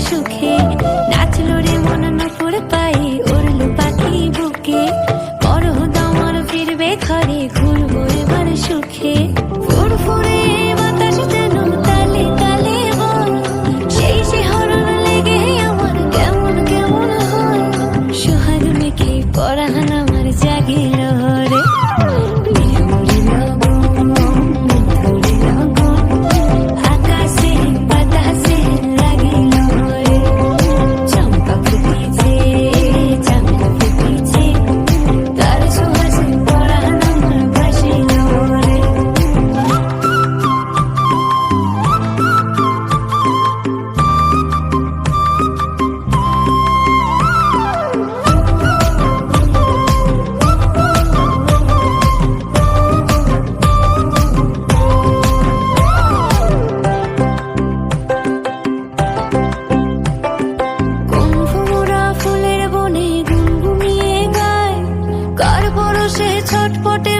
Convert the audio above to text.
সুখে। মন ঘরে ঘুরে। পরশে ছটপটে